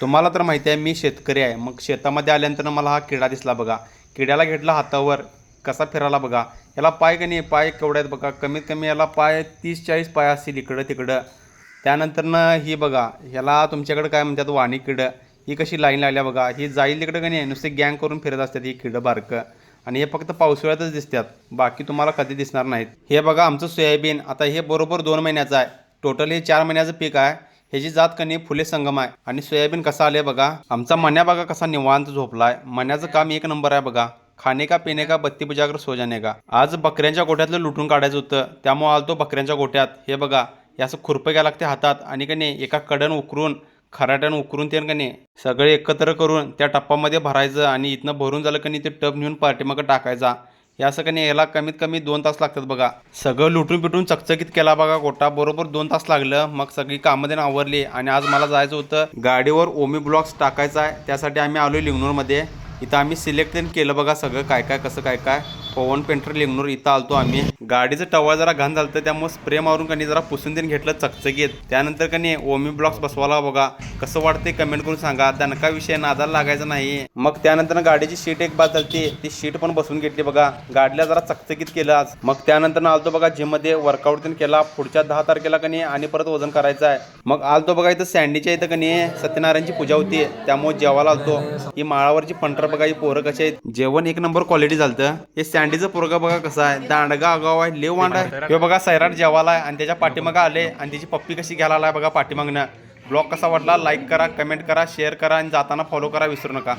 तुम्हाला तर माहिती आहे मी शेतकरी आहे. मग शेतामध्ये आल्यानंतर मला हा किडा दिसला बघा. किड्याला घेतला हातावर कसा फिरायला बघा. याला पाय का नाही पाय केवढे आहेत बघा. कमीत कमी याला पाय तीस चाळीस पाय असतील इकडं तिकडं. त्यानंतरनं ही बघा ह्याला तुमच्याकडं काय म्हणतात वाणी किडं. ही कशी लाईन लागल्या बघा. ही जाईल तिकडं का नाही? नुसते गँग करून फिरत असतात ही किडं बारकं. आणि हे फक्त पावसाळ्यातच दिसतात. बाकी तुम्हाला कधी दिसणार नाहीत. हे बघा आमचं सोयाबीन. आता हे बरोबर दोन महिन्याचं आहे. टोटल हे चार महिन्याचं पीक आहे. ह्याची जात कनी फुले संगम आहे आणि सोयाबीन कसा आले बघा. आमचा मन्या बघा कसा निवांत झोपलाय. मन्याचं काम एक नंबर आहे बघा. खाणे का पिणे का बत्ती बुजाकर सो जाणे का. आज बकऱ्यांच्या गोठ्यातलं लुटून काढायचं होतं. त्यामुळे आलतो बकऱ्यांच्या गोठ्यात. हे बघा हे असं खुरपं घ्यायला लागते हातात आणि का नाही एका कडन उकरून खराट्यानं उकरून ते कने नाही सगळे एकत्र करून त्या टप्पामध्ये भरायचं आणि इथनं भरून झालं कनी ते टप नेऊन पाठीमागं टाकायचा. या असं काही याला कमीत कमी दोन तास लागतात बघा. सगळं लुटून पिटून चकचकीत केला बघा गोटा बरोबर दोन तास लागलं. मग सगळी कामं देणं आवरली आणि आज मला जायचं होतं गाडीवर ओमी ब्लॉक्स टाकायचा आहे. त्यासाठी आम्ही आलो लिंगनूरमध्ये. इथं आम्ही सिलेक्ट केलं बघा सगळं काय काय कसं काय काय. पवन पेंटर लिंगनूर इथं आलतो आम्ही. गाडीचं टवा जरा घाण झालं त्यामुळे स्प्रे मारून कनी जरा पुसून देऊन घेतलं चकचकीत. त्यानंतर कनी ओमी ब्लॉक्स बसवायला बघा. कसं वाटते कमेंट करून सांगा. दणका विषय नादाला लागायचा नाही. मग त्यानंतर गाडीची शीट एक बाद झाली ती शीट पण बसून घेतली बघा. गाडीला जरा चकचकीत केलं आज. मग त्यानंतर आलतो बघा जिममध्ये वर्कआउट पण केला. पुढच्या दहा तारखेला कनी आणि परत वजन करायचं आहे. मग आलतो बघा इथं सँडीच्या इथं कनी सत्यनारायणची पूजा होती. त्यामुळे जेवायला आलतो. ही माळावरची पंढर बघा ही पोरं कशी आहेत. जेवण एक नंबर क्वालिटी झालं हे सँडीचा पोरगा बघा कसं आहे. दांडगा आगाव आहे. लेव वांड आहे. हे बघा सैराट जेवाला आहे आणि त्याच्या पाठीमागं आले आणि त्याची पप्पी कशी घ्यायला आलाय बघा पाठीमागनं. ब्लॉग कसा वाटला? लाईक करा कमेंट करा शेअर करा आणि जाताना फॉलो करा विसरू नका.